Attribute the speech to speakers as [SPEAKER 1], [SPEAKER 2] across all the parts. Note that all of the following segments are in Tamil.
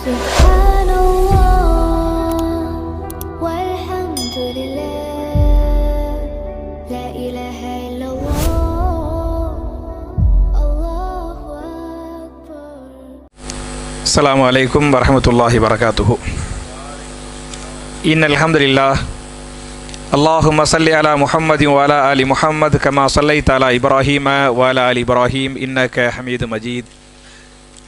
[SPEAKER 1] سبحان الله والحمد لله لا إله إلا الله الله أكبر
[SPEAKER 2] السلام عليكم ورحمة الله وبركاته. إن الحمد لله. اللهم صل على محمد وعلى آل محمد كما صليت على إبراهيم وعلى آل إبراهيم إنك حميد مجيد.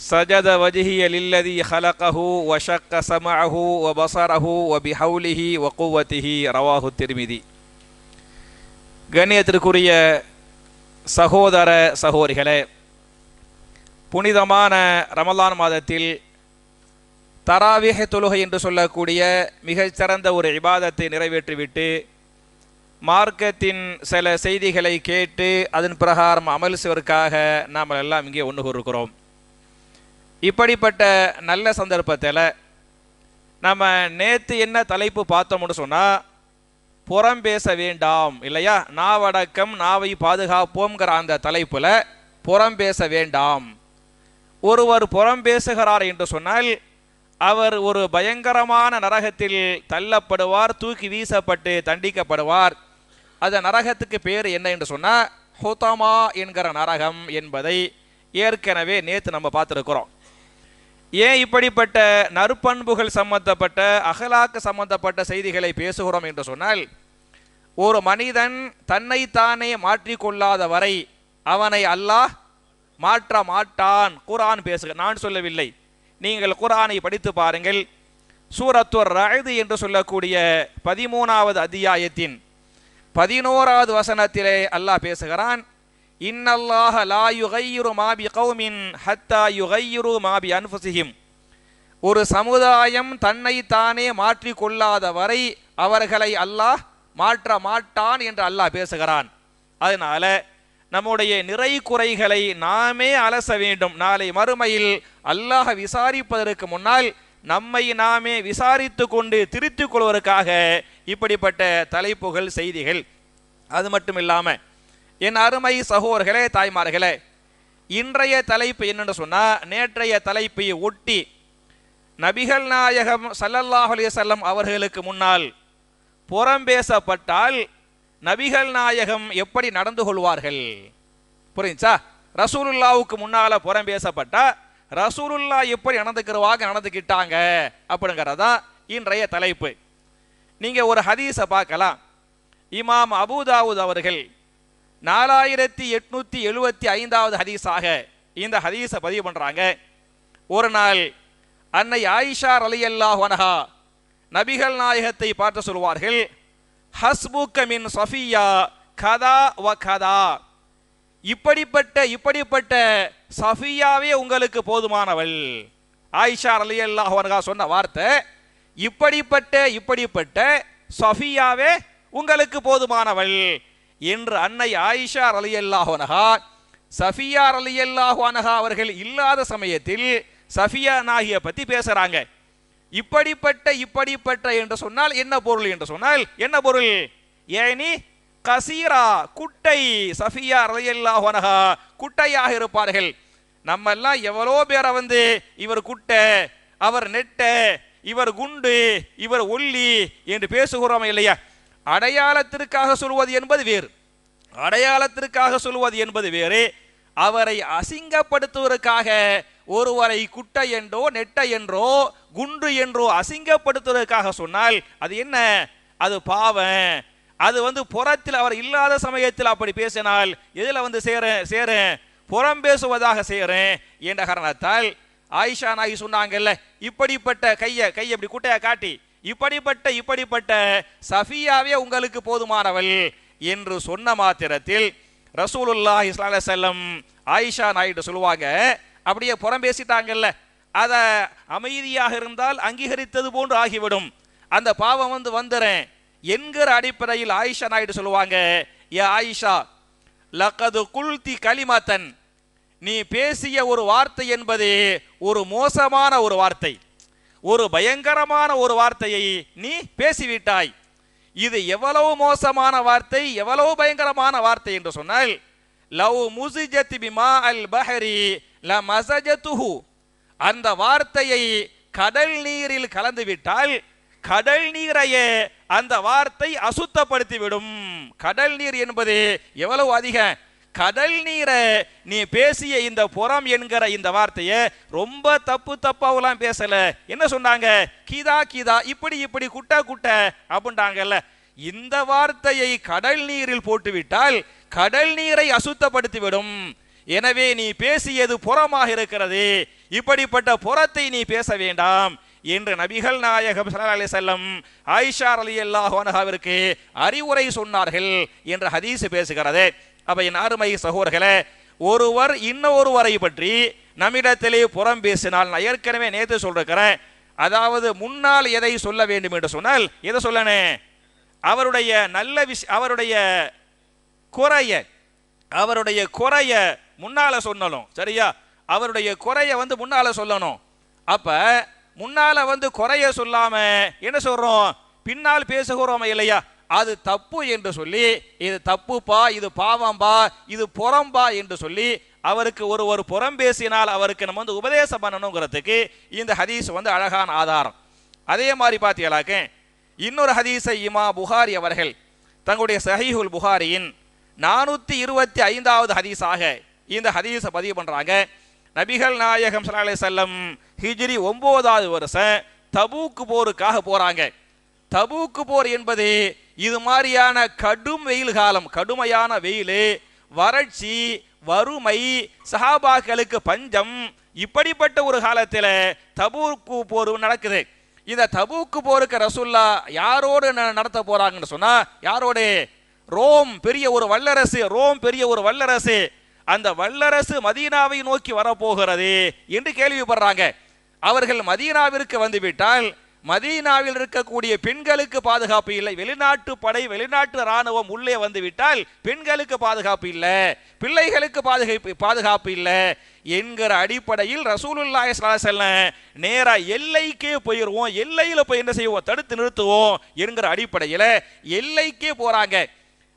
[SPEAKER 2] سجد وجهي للذي خلقه وشق سمعه وبصره وبحوله وقوته رواه الترمذي கண்ணியத்திற்குரிய சகோதர சகோதரிகளே புனிதமான ரமலான் மாதத்தில் தராவிஹ தொழுகை என்று சொல்லக்கூடிய மிகச் சிறந்த ஒரு இபாதத்தை நிறைவேற்றிவிட்டு மார்க்கத்தின் சில செய்திகளை கேட்டு அதன் பிரகாரம் அமல் செய்வதற்காக நாம் எல்லாம் இங்கே ஒன்று கூறுகிறோம் இப்படிப்பட்ட நல்ல சந்தர்ப்பத்தில் நம்ம நேற்று என்ன தலைப்பு பார்த்தோம்னு சொன்னால் புறம் பேச வேண்டாம் இல்லையா? நாவடக்கம் நாவை பாதுகாப்போம்ங்கிற அந்த தலைப்பில் புறம் பேச வேண்டாம் ஒருவர் புறம் பேசுகிறார் என்று சொன்னால் அவர் ஒரு பயங்கரமான நரகத்தில் தள்ளப்படுவார் தூக்கி வீசப்பட்டு தண்டிக்கப்படுவார். அந்த நரகத்துக்கு பேர் என்ன என்று சொன்னால் ஹுதமா என்கிற நரகம் என்பதை ஏற்கனவே நேற்று நம்ம பார்த்துருக்குறோம். ஏன் இப்படிப்பட்ட நற்பண்புகள் சம்பந்தப்பட்ட அகலாக்கு சம்பந்தப்பட்ட செய்திகளை பேசுகிறோம் என்று சொன்னால் ஒரு மனிதன் தன்னைத்தானே மாற்றிக்கொள்ளாத வரை அவனை அல்லாஹ் மாற்ற மாட்டான். குரான் பேசுக நான் சொல்லவில்லை. நீங்கள் குரானை படித்து பாருங்கள். சூரத்துவர் ரயது என்று சொல்லக்கூடிய பதிமூணாவது அத்தியாயத்தின் பதினோராவது வசனத்திலே அல்லாஹ் பேசுகிறான் இன்னல்லாஹ லா யுகையுரு மாபி கௌமின் ஹத்தா யுகையிரு மாபி அன்புசிஹிம் ஒரு சமுதாயம் தன்னை தானே மாற்றிக்கொள்ளாத வரை அவர்களை அல்லாஹ் மாற்ற மாட்டான் என்று அல்லாஹ் பேசுகிறான். அதனால நம்முடைய நிறை குறைகளை நாமே அலச வேண்டும். நாளை மறுமையில் அல்லாஹ விசாரிப்பதற்கு முன்னால் நம்மை நாமே விசாரித்து கொண்டு திருத்திக் கொள்வதற்காக இப்படிப்பட்ட தலைப்புகள் செய்திகள். அது மட்டும் இல்லாமல் என் அருமை சகோதரர்களே தாய்மார்களே இன்றைய தலைப்பு என்னென்னு சொன்னால் நேற்றைய தலைப்பை ஒட்டி நபிகள் நாயகம் சல்லல்லாஹ் அலிசல்லம் அவர்களுக்கு முன்னால் புறம் பேசப்பட்டால் நபிகள் நாயகம் எப்படி நடந்து கொள்வார்கள்? புரிஞ்சா ரசூலுல்லாவுக்கு முன்னால புறம் பேசப்பட்டா ரசூலுல்லா எப்படி நடந்துக்கிறவாக நடந்துக்கிட்டாங்க அப்படிங்கிறதா இன்றைய தலைப்பு. நீங்கள் ஒரு ஹதீஸை பார்க்கலாம். இமாம் அபூதாவுத் அவர்கள் நாலாயிரத்தி எட்நூத்தி எழுபத்தி ஐந்தாவது ஹதீஸாக இந்த ஹதீஸை பதிவு பண்றாங்க. ஒரு நாள் அன்னை ஆயிஷா ரலியல்லாஹு வனஹா நபிகள் நாயகத்தை பார்த்து சொல்வார்கள் ஹஸ்புக்க மின் சஃபியா கதா வ கதா. இப்படிப்பட்ட இப்படிப்பட்ட சஃபியாவே உங்களுக்கு போதுமானவள். ஆயிஷா ரலியல்லாஹு அன்ஹா சொன்ன வார்த்தை இப்படிப்பட்ட இப்படிப்பட்ட சஃபியாவே உங்களுக்கு போதுமானவள். என்று அன்னை ஆயிஷா ரலியல்லாஹு சஃபியா ரலியல்லாஹு அவர்கள் இல்லாத சமயத்தில் சஃபியா நாகிய பத்தி பேசுகிறாங்க இப்படிப்பட்ட இப்படிப்பட்ட என்று சொன்னால் என்ன பொருள் என்று சொன்னால் என்ன பொருள்? ஏனி கசீரா குட்டை சஃபியா ரலியல்லாஹு குட்டையாக இருப்பார்கள். நம்ம எல்லாம் எவ்வளோ பேரை வந்து இவர் குட்டை அவர் நெட்ட இவர் குண்டு இவர் ஒல்லி என்று பேசுகிறோம் இல்லையா? அடையாளத்திற்காக சொல்வது என்பது வேறு. அடையாளத்திற்காக சொல்வது என்பது வேறு. அவரை அசிங்கப்படுத்துவதற்காக ஒருவரை குட்டை என்றோ நெட்டை என்றோ குண்டு என்றோ அசிங்கப்படுத்துவதற்காக சொன்னால் அது என்ன? அது பாவம். அது வந்து புறத்தில் அவர் இல்லாத சமயத்தில் அப்படி பேசினால் எதில் வந்து சேர சேர புறம் பேசுவதாக செய்கிறேன் என்ற காரணத்தால் ஆயிஷா நாயி சொன்னாங்கல்ல இப்படிப்பட்ட கையை கையை இப்படி குட்டையை காட்டி இப்படிப்பட்ட இப்படிப்பட்ட சஃபியாவே உங்களுக்கு போதுமானவள். என்று சொன்ன மாத்திரத்தில் ரசூலுல்லாஹி ஸல்லல்லாஹு செல்லம் ஆயிஷா நாயிட்டு சொல்லுவாங்க அப்படியே புறம் பேசிட்டாங்கல்ல அதை அமைதியாக இருந்தால் அங்கீகரித்தது போன்று ஆகிவிடும். அந்த பாவம் வந்து வந்துறேன் என்கிற அடிப்படையில் ஆயிஷா நாயுடு சொல்லுவாங்க ஏ ஆயிஷா லக்கது குல்தி கலிமத்தன் நீ பேசிய ஒரு வார்த்தை என்பது ஒரு மோசமான ஒரு வார்த்தை ஒரு பயங்கரமான ஒரு வார்த்தையை நீ பேசிவிட்டாய். இது எவ்வளவு மோசமான வார்த்தை எவ்வளவு பயங்கரமான வார்த்தை என்று சொன்னால் லவ் முசிஜத் பிமா அல் பஹரி ல மசஜத்துஹு. அந்த வார்த்தையை கடல் நீரில் கலந்து விட்டால் கடல் நீரையே அந்த வார்த்தை அசுத்தப்படுத்திவிடும். கடல் நீர் என்பது எவ்வளவு அதிகம்? கடல் நீரை நீ பேசிய இந்த புறம் என்கிற இந்த வார்த்தையை ரொம்ப தப்பு தப்பாவெல்லாம் பேசல. என்ன சொன்னாங்க? கீதா கீதா இப்படி இப்படி குட்ட குட்ட அப்படின்ட்டாங்கல்ல இந்த வார்த்தையை கடல் நீரில் போட்டுவிட்டால் கடல் நீரை அசுத்தப்படுத்திவிடும். எனவே நீ பேசியது புறமாக இருக்கிறது. இப்படிப்பட்ட புறத்தை நீ பேச வேண்டாம் என்று நபிகள் நாயகம் அலி செல்லம் வஸல்லம் ஆயிஷா ரலியல்லாஹு அறிவுரை சொன்னார்கள் என்று ஹதீஸ் பேசுகிறது. அப்போ என் அருமை சகோதரர்களே ஒருவர் இன்னொருவரை பற்றி நம்மிடத்திலே புறம் பேசினால் நான் ஏற்கனவே நேற்று சொல்லிருக்கிறேன் அதாவது முன்னால் எதை சொல்ல வேண்டும் என்று சொன்னால் எதை சொல்லணே அவருடைய நல்ல விஷ அவருடைய குறைய அவருடைய குறைய முன்னால சொல்லணும் சரியா? அவருடைய குறைய வந்து முன்னால சொல்லணும். அப்ப முன்னால வந்து குறைய சொல்லாம என்ன சொல்றோம்? பின்னால் பேசுகிறோம் இல்லையா? அது தப்பு என்று சொல்லி இது தப்புப்பா இது பாவம்பா இது புறம்பா என்று சொல்லி அவருக்கு ஒரு ஒரு புறம் பேசினால் அவருக்கு நம்ம வந்து உபதேசம் பண்ணணுங்கிறதுக்கு இந்த ஹதீஸ் வந்து அழகான ஆதாரம். அதே மாதிரி பார்த்தீங்களாக்க இன்னொரு ஹதீஸை இமா புகாரி அவர்கள் தங்களுடைய சஹீஹுல் புகாரியின் நானூற்றி இருபத்தி ஐந்தாவது ஹதீஸாக இந்த ஹதீஸை பதிவு பண்ணுறாங்க நபிகள் நாயகம் சலாஹ் செல்லம் ஹிஜ்ரி ஒம்போதாவது வருஷம் தபூக்கு போருக்காக போகிறாங்க தபூக்கு போர் என்பது இது மாதிரியான கடும் வெயில் காலம் கடுமையான வெயில் வறட்சி வறுமை சஹாபாக்களுக்கு பஞ்சம் இப்படிப்பட்ட ஒரு காலத்தில் தபூக்கு போர் நடக்குது. இந்த தபூக்கு போருக்கு ரசுல்லா யாரோடு ந- நடத்த போறாங்கன்னு சொன்னா யாரோடு? ரோம் பெரிய ஒரு வல்லரசு ரோம் பெரிய ஒரு வல்லரசு. அந்த வல்லரசு மதீனாவை நோக்கி வரப்போகிறது என்று கேள்விப்படுறாங்க. அவர்கள் மதீனாவிற்கு வந்துவிட்டால் மதீனாவில் இருக்கக்கூடிய பெண்களுக்கு பாதுகாப்பு இல்லை. வெளிநாட்டு படை வெளிநாட்டு ராணுவம் உள்ளே வந்துவிட்டால் பெண்களுக்கு பாதுகாப்பு இல்லை. பிள்ளைகளுக்கு பாதுகாப்பு பாதுகாப்பு இல்லை. என்கிற அடிப்படையில் ரசூலுல்லாஹி செல்ல நேரா எல்லைக்கே போயிடுவோம் எல்லையில் போய் என்ன செய்வோம்? தடுத்து நிறுத்துவோம் என்கிற அடிப்படையில் எல்லைக்கே போறாங்க.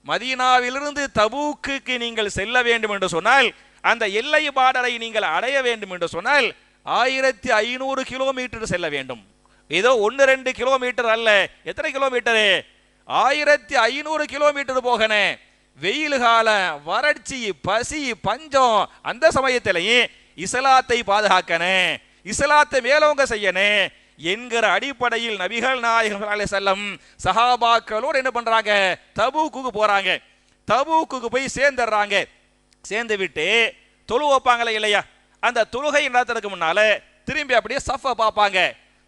[SPEAKER 2] மதீனாவிலிருந்து தபூக்கு நீங்கள் செல்ல வேண்டும் என்று சொன்னால் அந்த எல்லை பாடலை நீங்கள் அடைய வேண்டும் என்று சொன்னால் ஆயிரத்தி ஐநூறு கிலோமீட்டர் செல்ல வேண்டும். ஏதோ ஒன்று ரெண்டு கிலோமீட்டர் அல்ல. எத்தனை கிலோமீட்டரு? ஆயிரத்தி ஐநூறு கிலோமீட்டர் போகணும் வெயில் காலம் வறட்சி பசி பஞ்சம் அந்த சமயத்திலையும் இஸ்லாத்தை பாதுகாக்கணும் இஸ்லாத்தை மேலவங்க செய்யணும் என்கிற அடிப்படையில் நபிகள் நாயகம் ஸல்லல்லாஹு செல்லம் சஹாபாக்களோடு என்ன பண்றாங்க? தபூக்குக்கு போறாங்க. தபூக்குக்கு போய் சேர்ந்துடுறாங்க. சேர்ந்து விட்டு தொழு வைப்பாங்களே இல்லையா? அந்த தொழுகை நடத்துறதுக்கு முன்னால திரும்பி அப்படியே சஃபை பார்ப்பாங்க.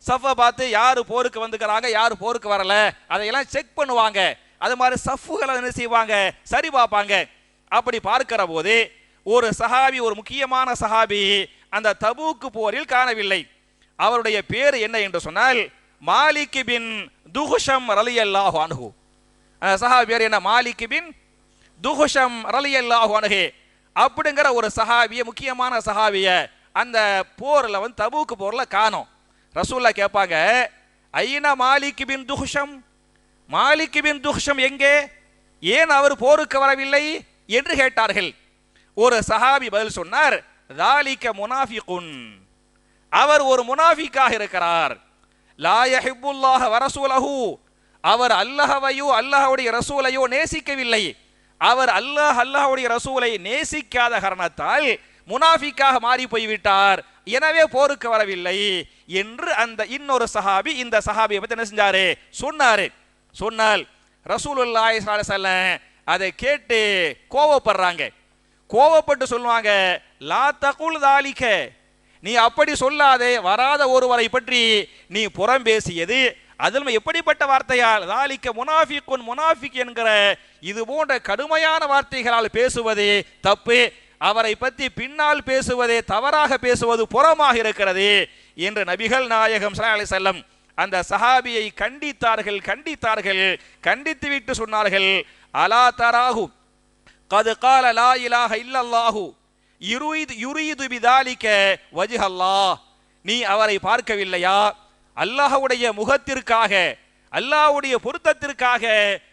[SPEAKER 2] சஃபை பார்த்து யார் போருக்கு வந்துக்கிறாங்க யார் போருக்கு வரல அதையெல்லாம் செக் பண்ணுவாங்க. அது மாதிரி சஃப்புகளை என்ன செய்வாங்க? சரி பார்ப்பாங்க. அப்படி பார்க்கிற போது ஒரு சஹாபி ஒரு முக்கியமான சஹாபி அந்த தபூக்கு போரில் காணவில்லை. அவருடைய பேர் என்ன என்று சொன்னால் மாலிக் பின் துஹுஷம் ரலியல்லாஹு அணுகு அந்த சஹாபி பேர் என்ன? மாலிக் பின் துஹுஷம் ரலியல்லாஹு அணுகு அப்படிங்கிற ஒரு சஹாபிய முக்கியமான சஹாபிய அந்த போரில் வந்து தபூக்கு போரில் காணும். ரசூல்லா கேட்பாங்க ஐனா மாலிக் பின் துஹுஷம்? மாலிக் பின் துஹுஷம் எங்கே? ஏன் அவர் போருக்கு வரவில்லை? என்று கேட்டார்கள். ஒரு சஹாபி பதில் சொன்னார் தாலிக்க முனாஃபிகுன். அவர் ஒரு முனாஃபிக்காக இருக்கிறார். லா யஹிப்புல்லாஹ வரசூலஹு. அவர் அல்லாஹவையோ அல்லாஹுடைய ரசூலையோ நேசிக்கவில்லை. அவர் அல்லாஹ் அல்லாஹுடைய ரசூலை நேசிக்காத காரணத்தால் முனாஃபிக்காக மாறி போய்விட்டார். எனவே போருக்கு வரவில்லை என்று அந்த இன்னொரு சஹாபி இந்த சஹாபியை பத்தி என்ன செஞ்சாரு? சொன்னாரு. சொன்னால் ரசூலுல்லாய் ஸல்லல்லாஹு அதை கேட்டு கோவப்படுறாங்க. கோவப்பட்டு சொல்லுவாங்க லா தகுல் தாலிக்க நீ அப்படி சொல்லாதே வராத ஒருவரை பற்றி நீ புறம் பேசியது அதில் எப்படிப்பட்ட வார்த்தையால் தாலிக்க முனாஃபிக்குன் முனாஃபிக் என்கிற இது போன்ற கடுமையான வார்த்தைகளால் பேசுவது தப்பு. அவரை பற்றி பின்னால் பேசுவதே தவறாக பேசுவது புறமாக இருக்கிறது என்று நபிகள் நாயகம் ஸல்லல்லாஹு செல்லம் அந்த சஹாபியை கண்டித்தார்கள் கண்டித்தார்கள் கண்டித்து விட்டு சொன்னார்கள். அலா தராகு கது கால லா இலாக இல்லல்லாஹு யுரீது யுரீது பிதாலிக்க வஜ்ஹல்லாஹ் நீ அவரை பார்க்கவில்லையா? அல்லாஹுடைய முகத்திற்காக அல்லாஹ்வுடைய பொருத்தத்திற்காக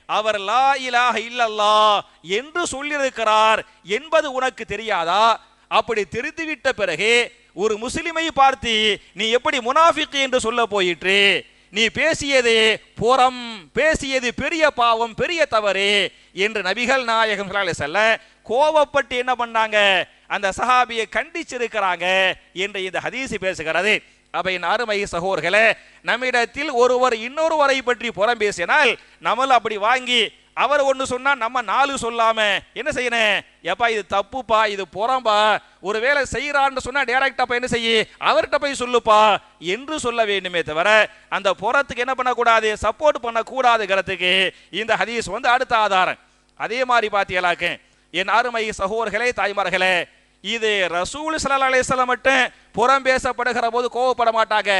[SPEAKER 2] அவர் லா இலாக இல்லல்லா என்று சொல்லியிருக்கிறார் என்பது உனக்கு தெரியாதா? அப்படி தெரிந்துவிட்ட பிறகு ஒரு முஸ்லிமை பார்த்து நீ எப்படி முனாஃபிக்கு என்று சொல்ல போயிற்று? நீ பேசியது புறம் பேசியது பெரிய பாவம் பெரிய தவறு என்று நபிகள் நாயகம் செல்ல கோவப்பட்டு என்ன பண்ணாங்க? அந்த சஹாபியை கண்டிச்சிருக்கிறாங்க என்று இந்த ஹதீசி பேசுகிறது. அப்ப என் அருமை சகோர்களே நம்மிடத்தில் ஒருவர் இன்னொருவரை பற்றி புறம் பேசினால் நம்மளும் அப்படி வாங்கி அவர் ஒன்று சொன்னா நம்ம நாலு சொல்லாம என்ன செய்யணும் எப்பா இது தப்புப்பா இது புறம்பா ஒருவேளை செய்யறான்னு சொன்னா டேரக்டா போய் என்ன செய்ய? அவர்கிட்ட போய் சொல்லுப்பா என்று சொல்ல வேண்டுமே தவிர அந்த புறத்துக்கு என்ன பண்ணக்கூடாது? சப்போர்ட் பண்ணக்கூடாதுங்கிறதுக்கு இந்த ஹதீஸ் வந்து அடுத்த ஆதாரம். அதே மாதிரி பார்த்தீங்களாக்கு என் அருமை சகோதரர்களே தாய்மார்களே இது ரசூல் ஸல்லல்லாஹு அலிஸ்லாம் மட்டும் புறம் பேசப்படுகிற போது கோவப்பட மாட்டாங்க.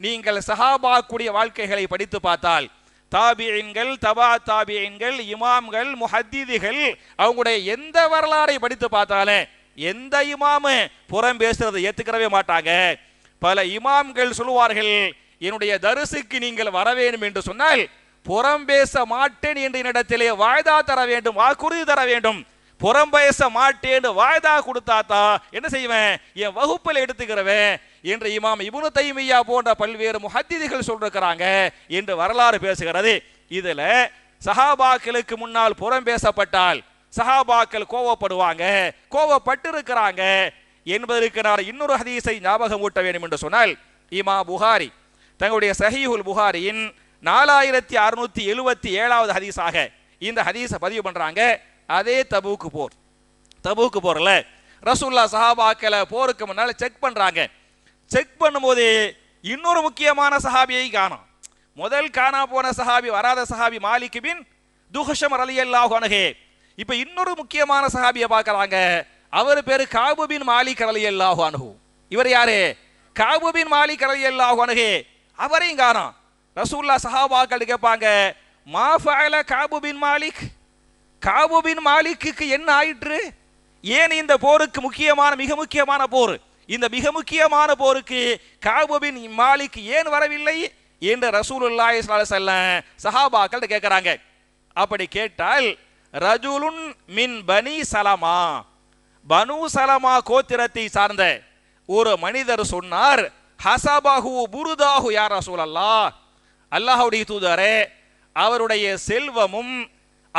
[SPEAKER 2] நீங்கள் சஹாபாக்குடைய வாழ்க்கைகளை படித்து பார்த்தால் தாபியன்கள் தபா தாபியன்கள் இமாம்கள் முஹத்திதிகள் அவங்களுடைய எந்த வரலாறை படித்து பார்த்தாலும் எந்த இமாமு புறம் பேசுறதை ஏத்துக்கிறவே மாட்டாங்க. பல இமாம்கள் சொல்லுவார்கள் என்னுடைய தரிசுக்கு நீங்கள் வர வேண்டும் என்று சொன்னால் புறம் பேச மாட்டேன் என்று என்னிடத்திலே வாய்தா தர வேண்டும் வாக்குறுதி தர வேண்டும். புறம் பேச மாட்டேன்னு வாய்தா கொடுத்தாத்தா என்ன செய்வேன்? என் வகுப்பில் எடுத்துக்கிறவன். என்று இமாம் இபுனு தைமியா போன்ற பல்வேறு முஹத்திதிகள் சொல்லிருக்கிறாங்க என்று வரலாறு பேசுகிறது. இதுல சஹாபாக்களுக்கு முன்னால் புறம் பேசப்பட்டால் சஹாபாக்கள் கோவப்படுவாங்க கோவப்பட்டு இருக்கிறாங்க என்பதற்கு நான் இன்னொரு ஹதீஸை ஞாபகம் ஊட்ட வேண்டும் என்று சொன்னால் இமா புகாரி தங்களுடைய சஹீஹுல் புகாரியின் நாலாயிரத்தி அறுநூத்தி எழுவத்தி ஏழாவது ஹதீஸாக இந்த ஹதீஸை பதிவு பண்றாங்க. அதே தபூக்கு போர். தபுக்கு போர்ல ரசூல்லா சஹாபாக்களை போருக்கு முன்னால் செக் பண்றாங்க. செக் பண்ணும்போது இன்னொரு முக்கியமான சஹாபியை காணும். முதல் காணா போன சஹாபி வராத சஹாபி மாலிக் பின் துஹஷம் ரலியல்லாஹு அன்ஹு. இப்போ இன்னொரு முக்கியமான சஹாபியை பார்க்கறாங்க. அவர் பேர் காபு பின் மாலிக் அல்லாஹ் அன்ஹு. இவர் யாரு? காபு பின் மாலிக் அல்லாஹ் அன்ஹு. அவரையும் காணும். ரசூல்லா சஹாபாக்கள் கேட்பாங்க மா ஃபஅல காபு பின் மாலிக்? காபு பின் மாலிக்கு என்ன ஆயிற்று? ஏன் இந்த போருக்கு முக்கியமான மிக முக்கியமான போர்? இந்த மிக முக்கியமான போருக்கு காபு பின் மாலிக் ஏன் வரவில்லை என்று ரசூலுல்லாஹி ஸல்லல்லாஹு அலைஹி சஹாபாக்கள் கேட்கறாங்க. அப்படி கேட்டால் ரஜுலுன் மின் பனி சலமா? பனு சலமா கோத்திரத்தை சார்ந்த ஒரு மனிதர் சொன்னார் ஹசபஹு புருதாஹு யா ரசூலல்லாஹ். அல்லாஹுடைய தூதரே அவருடைய செல்வமும்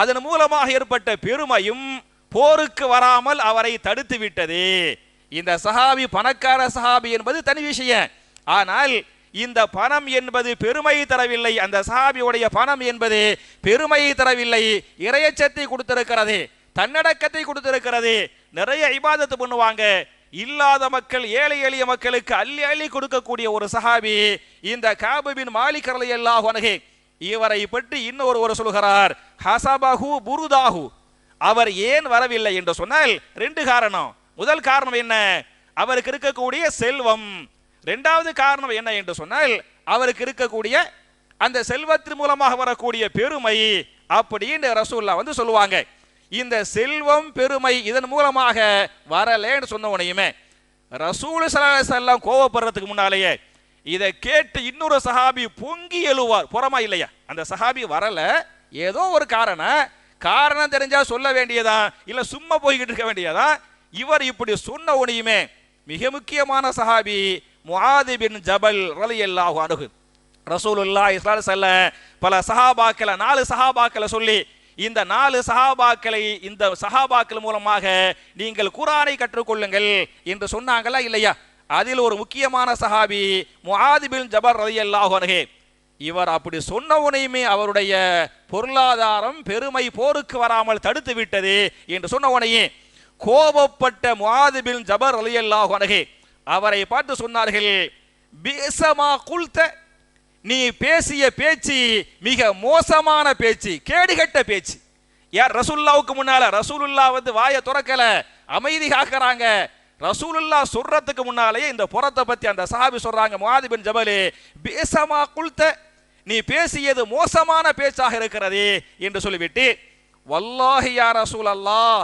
[SPEAKER 2] அதன் மூலமாக ஏற்பட்ட பெருமையும் போருக்கு வராமல் அவரை தடுத்து விட்டது. இந்த சஹாபி பணக்கார சஹாபி என்பது தனி விஷயம். ஆனால் இந்த பணம் என்பது பெருமை தரவில்லை. அந்த சஹாபியுடைய பணம் என்பது பெருமையை தரவில்லை. இறையச்சத்தை கொடுத்திருக்கிறது தன்னடக்கத்தை கொடுத்திருக்கிறது. நிறைய இபாதத்து பண்ணுவாங்க. இல்லாத மக்கள் ஏழை எளிய மக்களுக்கு அள்ளி அள்ளி கொடுக்கக்கூடிய ஒரு சஹாபி இந்த காபுபின் மாலிக் ரலியல்லாஹு இவரை பற்றி இன்னொரு ஒரு சொல்கிறார். ஹசபஹு புருதாஹு. அவர் ஏன் வரவில்லை என்று சொன்னால் ரெண்டு காரணம். முதல் காரணம் என்ன? அவருக்கு இருக்கக்கூடிய செல்வம். ரெண்டாவது காரணம் என்ன என்று சொன்னால் அவருக்கு இருக்கக்கூடிய அந்த செல்வத்தின் மூலமாக வரக்கூடிய பெருமை. அப்படின்னு ரசூல்லா வந்து சொல்லுவாங்க. இந்த செல்வம் பெருமை இதன் மூலமாக வரலேன்னு சொன்ன உனையுமே ரசூல் ஸல்லல்லாஹு கோவப்படுறதுக்கு முன்னாலேயே இதை கேட்டு இன்னொரு சஹாபி பொங்கி எழுவார். புறமா இல்லையா? அந்த சஹாபி வரல. ஏதோ ஒரு காரணம் காரணம் தெரிஞ்சா சொல்ல வேண்டியதா? இல்லை சும்மா போய்கிட்டு இருக்க வேண்டியதா? இவர் இப்படி சொன்ன உனியுமே மிக முக்கியமான சஹாபி முஹாதிபின் ஜபல் ரலி அல்லாஹு ரசூலுல்லாஹி ரசூலுல்லா அலைஹி செல்ல பல சஹாபாக்களை நாலு சஹாபாக்களை சொல்லி இந்த நாலு சஹாபாக்களை இந்த சஹாபாக்கள் மூலமாக நீங்கள் குரானை கற்றுக்கொள்ளுங்கள் என்று சொன்னாங்களா இல்லையா? அதில் ஒரு முக்கியமான சஹாபி முஹாதிபின் ஜபர் ரலி அல்லாஹு அன்ஹு. இவர் அப்படி சொன்ன அவருடைய பொருளாதாரம் பெருமை போருக்கு வராமல் தடுத்து விட்டது என்று சொன்ன கோபப்பட்ட முஆது ஜபர் அலி அன்ஹு அவரை பார்த்து சொன்னார்கள் பேசமா குல்த நீ பேசிய பேச்சு மிக மோசமான பேச்சு கேடுகட்ட பேச்சு. யார் ரசூல்லாவுக்கு முன்னால ரசூலுல்லா வந்து வாயை துறக்கல அமைதி காக்குறாங்க. ரசூலுல்லா சொல்றதுக்கு முன்னாலேயே இந்த புறத்தை பத்தி அந்த சாபி சொல்றாங்க முஆது ஜபலு ஜபலே பேசமா குல்த நீ பேசியது மோசமான பேச்சாக இருக்கிறதே என்று சொல்லிவிட்டு வல்லாஹி யார் ரசூல் அல்லாஹ்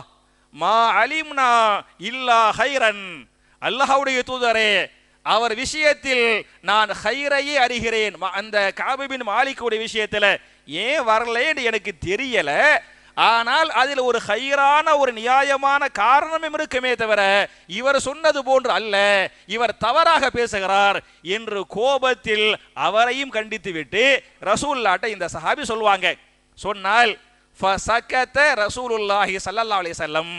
[SPEAKER 2] மா அலிம்னா இல்லா ஹைரன். அல்லாஹுடைய தூதரே அவர் விஷயத்தில் நான் ஹைரையே அறிகிறேன். அந்த காபிபின் மாலிக்குடைய விஷயத்துல ஏன் வரலேன்னு எனக்கு தெரியலை. ஆனால் அதில் ஒரு ஹைரான ஒரு நியாயமான காரணமும் இருக்குமே தவிர இவர் சொன்னது போன்று அல்ல இவர் தவறாக பேசுகிறார் என்று கோபத்தில் அவரையும் கண்டித்து விட்டு ரசூல்லாட்ட இந்த சஹாபி சொல்லுவாங்க சொன்னால் ஃபசகத ரசூலுல்லாஹி ஸல்லல்லாஹு அலி செல்லம்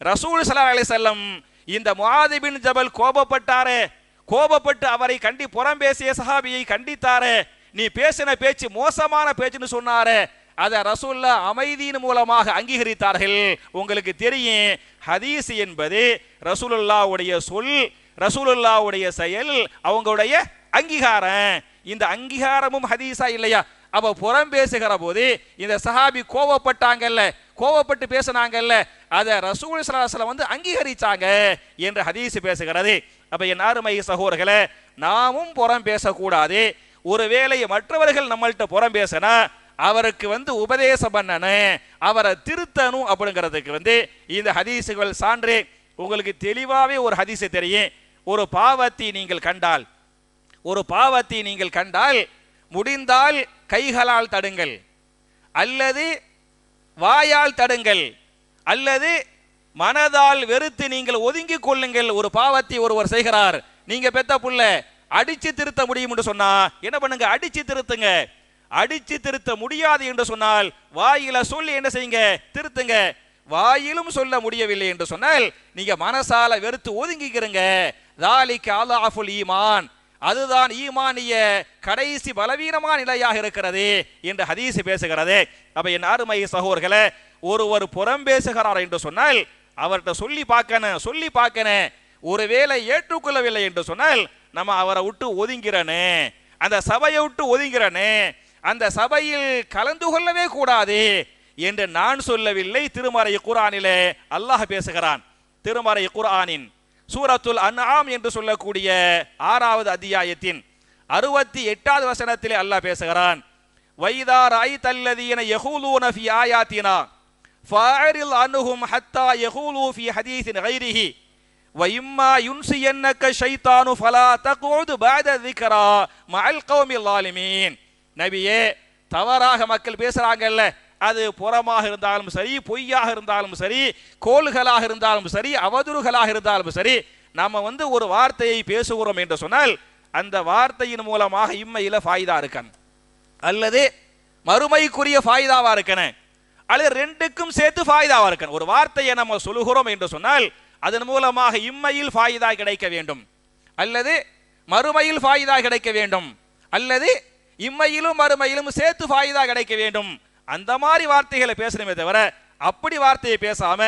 [SPEAKER 2] ரசூல் சல்லா அலி செல்லம் இந்த முஹாதிபின் ஜபல் கோபப்பட்டாரே கோபப்பட்டு அவரை கண்டி புறம் பேசிய சஹாபியை கண்டித்தாரே நீ பேசின பேச்சு மோசமான பேச்சுன்னு சொன்னாரே அதை ரசூல்லா அமைதியின் மூலமாக அங்கீகரித்தார்கள். உங்களுக்கு தெரியும் ஹதீஸ் என்பது ரசூலுல்லாவுடைய சொல் ரசூலுல்லாவுடைய செயல் அவங்களுடைய அங்கீகாரம். இந்த அங்கீகாரமும் ஹதீஸா இல்லையா? அப்ப புறம் பேசுகிற போது இந்த சஹாபி கோவப்பட்டாங்கல்ல கோவப்பட்டு பேசினாங்கல்ல அதை ரசூல் சலாசலம் வந்து அங்கீகரிச்சாங்க என்று ஹதீஸ் பேசுகிறது. அப்ப என் அருமை சகோதரர்களே நாமும் புறம் பேசக்கூடாது. ஒருவேளை மற்றவர்கள் நம்மள்ட்ட புறம் பேசினா அவருக்கு வந்து உபதேசம் பண்ணணும் அவரை திருத்தணும் அப்படிங்கிறதுக்கு வந்து இந்த ஹதீசுகள் சான்று உங்களுக்கு தெளிவாகவே ஒரு ஹதீஸ் தெரியும். ஒரு பாவத்தை நீங்கள் கண்டால் ஒரு பாவத்தை நீங்கள் கண்டால் முடிந்தால் கைகளால் தடுங்கள் அல்லது வாயால் தடுங்கள் அல்லது மனதால் வெறுத்து நீங்கள் ஒதுங்கி கொள்ளுங்கள். ஒரு பாவத்தை ஒருவர் செய்கிறார் நீங்க பெத்த புள்ள அடிச்சு திருத்த முடியும் என்று சொன்னா என்ன பண்ணுங்க? அடிச்சு திருத்துங்க. அடிச்சு திருத்த முடியாது என்று சொன்னால் வாயில சொல்லி என்ன செய்யுங்க? திருத்துங்க. வாயிலும் சொல்ல முடியவில்லை என்று சொன்னால் நீங்க மனசால வெறுத்து ஒதுங்கிக்கிறங்க. தாலிக்கு அல்லாஃபுல் ஈமான். அதுதான் ஈமானிய கடைசி பலவீனமான நிலையாக இருக்கிறது என்று ஹதீஸ் பேசுகிறது. அப்ப என் அருமை சகோதரர்களே ஒருவர் புறம் பேசுகிறார் என்று சொன்னால் அவர்கிட்ட சொல்லி பார்க்கணும் சொல்லி பார்க்கணும் ஒருவேளை ஏற்றுக்கொள்ளவில்லை என்று சொன்னால் நம்ம அவரை விட்டு ஒதுங்கிறனே. அந்த சபையை விட்டு ஒதுங்கிறனே. அந்த சபையில் கலந்து கொள்ளவே கூடாது என்று நான் சொல்லவில்லை திருமறை குரானிலே அல்லாஹ் பேசுகிறான் திருமறை குர்ஆனின் சூரத்துல் அன்ஆம் என்று சொல்லக்கூடிய ஆறாவது அத்தியாயத்தின் அறுபத்தி எட்டாவது வசனத்திலே அல்லாஹ் பேசுகிறான் வைதா ராய் தல்லதீன யஹூலூன ஃபி ஆயாத்தினா ஃபாரில் அனுஹும் ஹத்தா யஹூலு ஃபி ஹதீஸின் கைரிஹி وإما ينسينك الشيطان فلا تقعد بعد الذكرى مع القوم الظالمين நபியே தவறாக மக்கள் பேசுறாங்கல்ல அது புறமாக இருந்தாலும் சரி பொய்யாக இருந்தாலும் சரி கோள்களாக இருந்தாலும் சரி அவதூறுகளாக இருந்தாலும் சரி நம்ம வந்து ஒரு வார்த்தையை பேசுகிறோம் என்று சொன்னால் அந்த வார்த்தையின் மூலமாக இம்மையில் ஃபாய்தா இருக்கணும் அல்லது மறுமைக்குரிய ஃபாய்தாவாக இருக்கணும் அல்லது ரெண்டுக்கும் சேர்த்து ஃபாய்தாவாக இருக்கணும் ஒரு வார்த்தையை நம்ம சொல்லுகிறோம் என்று சொன்னால் அதன் மூலமாக இம்மையில் ஃபாயிதா கிடைக்க வேண்டும். அல்லது மறுமையில் ஃபாயிதா கிடைக்க வேண்டும். அல்லது இம்மையிலும் மறுமையிலும் சேர்த்து ஃபாயிதா கிடைக்க வேண்டும். அந்த மாதிரி வார்த்தைகளை பேசணுமே தவிர அப்படி வார்த்தையை பேசாம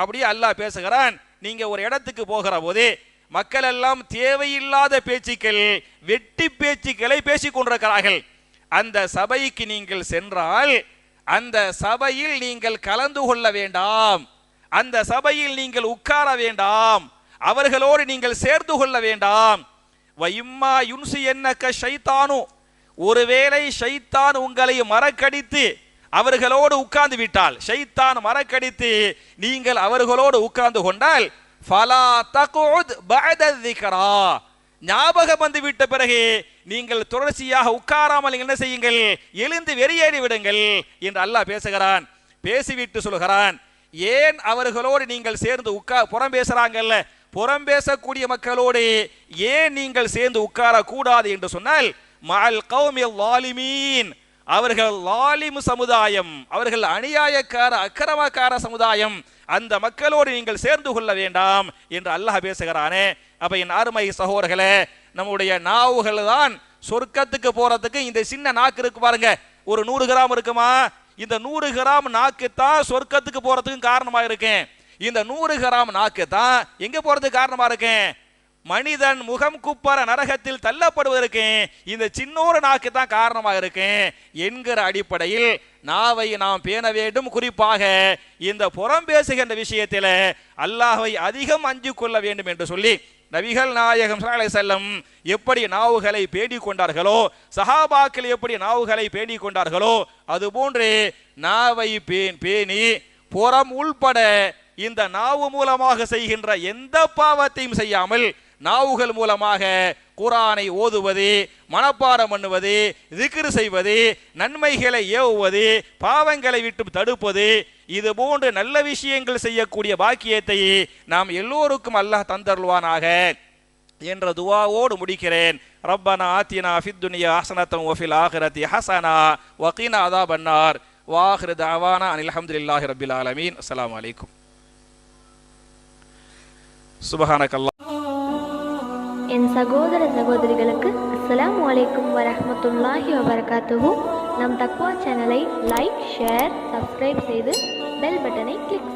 [SPEAKER 2] அப்படியே அல்லாஹ் பேசுகிறான். நீங்க ஒரு இடத்துக்கு போகிற போது மக்கள் எல்லாம் தேவையில்லாத பேச்சுக்கள் வெட்டி பேச்சுக்களை பேசிக் கொண்டிருக்கிறார்கள். அந்த சபைக்கு நீங்கள் சென்றால் அந்த சபையில் நீங்கள் கலந்து கொள்ள வேண்டாம். அந்த சபையில் நீங்கள் உட்கார வேண்டாம். அவர்களோடு நீங்கள் சேர்ந்து கொள்ள வேண்டாம். வைம்மா யுன்சு என்னக்க ஷைத்தானு. ஒருவேளை ஷைத்தான் உங்களை மறக்கடித்து அவர்களோடு உட்கார்ந்து விட்டால் ஷைத்தான் மறக்கடித்து நீங்கள் அவர்களோடு உட்கார்ந்து கொண்டால் ஃபலா தகுத் பஅத ஞாபகம் வந்து விட்ட பிறகு நீங்கள் தொடர்ச்சியாக உட்காராமல் என்ன செய்யுங்கள்? எழுந்து வெளியேறி விடுங்கள் என்று அல்லாஹ் பேசுகிறான். பேசிவிட்டு சொல்கிறான். ஏன் அவர்களோடு நீங்கள் சேர்ந்து உட்கா புறம் பேசுறாங்கல்ல? புறம் பேசக்கூடிய மக்களோடு ஏன் நீங்கள் சேர்ந்து உட்காரக்கூடாது என்று சொன்னால் மால் கௌமில் லாலிமீன் அவர்கள் லாலிமு சமுதாயம் அவர்கள் அநியாயக்கார அக்கிரமக்கார சமுதாயம். அந்த மக்களோடு நீங்கள் சேர்ந்து கொள்ள வேண்டாம் என்று அல்லாஹ் பேசுகிறானே. அப்ப என் அருமை சகோதரர்களே நம்முடைய நாவுகள் தான் சொர்க்கத்துக்கு போறதுக்கு இந்த சின்ன நாக்கு இருக்கு பாருங்க. ஒரு நூறு கிராம் இருக்குமா? இந்த நூறு கிராம் நாக்கு தான் சொர்க்கத்துக்கு போறதுக்கும் காரணமா இருக்கேன். இந்த நூறு கிராம் நாக்கு தான் எங்க போறதுக்கு காரணமா இருக்கேன்? மனிதன் முகம் குப்பர நரகத்தில் தள்ளப்படுவதற்கு இந்த சின்னோரு நாக்கு தான் காரணமாக இருக்கு என்கிற அடிப்படையில் நாவை நாம் பேண வேண்டும். குறிப்பாக இந்த புறம் பேசுகின்ற விஷயத்தில் அல்லாஹை அதிகம் அஞ்சு கொள்ள வேண்டும் என்று சொல்லி நபிகள் நாயகம் செல்லம் எப்படி நாவுகளை பேடி கொண்டார்களோ சஹாபாக்கள் எப்படி நாவுகளை பேடி கொண்டார்களோ அதுபோன்று நாவை பே- பேணி புறம் உள்பட இந்த நாவு மூலமாக செய்கின்ற எந்த பாவத்தையும் செய்யாமல் நாவுகள் மூலமாக குரானை ஓதுவது மனப்பாடம் பண்ணுவது திக்ரு செய்வது நன்மைகளை ஏவுவது பாவங்களை விட்டு தடுப்பது இது போன்று நல்ல விஷயங்கள் செய்யக்கூடிய பாக்கியத்தை நாம் எல்லோருக்கும் அல்லாஹ் தந்தருள்வானாக என்ற துவாவோடு முடிக்கிறேன். ரப்பனா ஆத்தினா ஃபித்துனியா ஹசனத்தம் ஒஃபில் ஆஹிரத்தி ஹசனா வக்கீனா அதா பன்னார் வாஹிரு தாவானா அனில் அல்ஹம்துலில்லாஹி ரபில் ஆலமீன். அஸ்ஸலாமு அலைக்கும். சுபஹானக்கல்லா
[SPEAKER 1] என் சகோதர சகோதரிகளுக்கு அஸ்ஸலாமு வலைக்கும் வரமத்துல்லாஹி வபரகாத்துஹு. நம் தக்வா சேனலை லைக் ஷேர் சப்ஸ்கிரைப் செய்து பெல் பட்டனை கிளிக்